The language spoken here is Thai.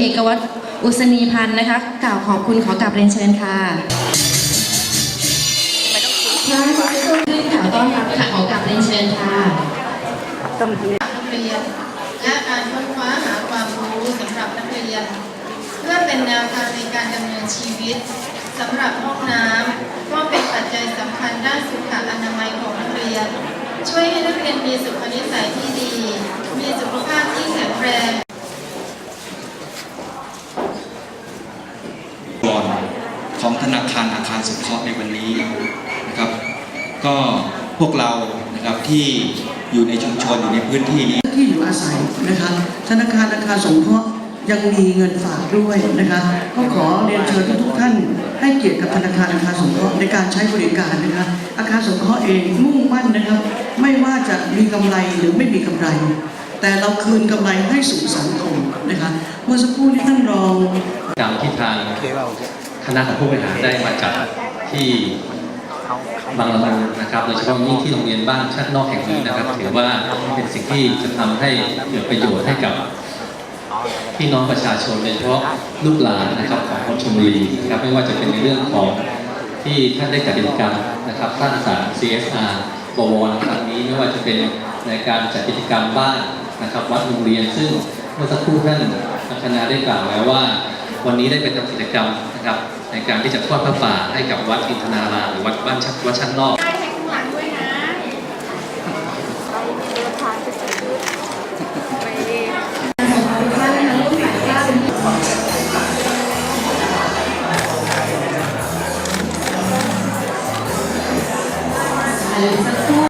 เอกวัตรอุศนีพันธ์นะคะ กล่าวขอบคุณขอกลับเรียนเชิญค่ะค่ะขึ้นข่าวต้อนรับค่ะขอกลับเรียนเชิญค่ะนักเรียนและการค้นคว้าหาความรู้สำหรับนักเรียน เพื่อเป็นแนวทางในการดำเนินชีวิตสำหรับห้องน้ำก็เป็นปัจจัยสำคัญด้านสุขอนามัยของนักเรียน ช่วยให้นักเรียนมีสุขนิสัยที่ดี มีสุขภาพที่แข็งแรงบอลของธนาคารอาคารสงเคราะห์ในวันนี้นะครับ ก็พวกเรานะครับที่อยู่ในชุมชนอยู่ในพื้นที่นี้ที่อยู่อาศัยนะคะธนาคารอาคารสงเคราะห์ยังมีเงินฝากด้วยนะคะก็ขอเรียนเชิญทุกท่าน ให้เกียรติกับธนาคารอาคารสงเคราะห์ในการใช้บริการนะคะอาคารสงเคราะห์เองมุ่งมั่นนะครับ ไม่ว่าจะมีกำไรหรือไม่มีกำไร แต่เราคืนกำไรให้สู่สังคม นะคะ เมื่อสักครู่ที่ท่านรองตามที่ทางคณะของผู้บริหารได้มาจัดที่บางละมุงนะครับโดยเฉพาะยิ่งที่โรงเรียนบ้านชั้นนอกแห่งนี้นะครับ ถือว่าเป็นสิ่งที่จะทำให้เกิดประโยชน์ให้กับพี่น้องประชาชนโดยเฉพาะลูกหลานนะครับของคนชลบุรีนะครับไม่ว่าจะเป็นในเรื่องของที่ท่านได้จัดกิจกรรมนะครับสร้างสรรค์ CSR บวรครั้งนี้ไม่ว่าจะเป็นในการจัดกิจกรรมบ้านนะครับวัดโรงเรียนซึ่ง มื่อสักครู่ท่านคณะได้กล่าวแล้วว่า วันนี้ได้ไปทำกิจกรรมนะครับ ในการที่จะทอดพระป่าให้กับวัดอินทนารามหรือวัดบ้านชักวัดชั้นนอกน้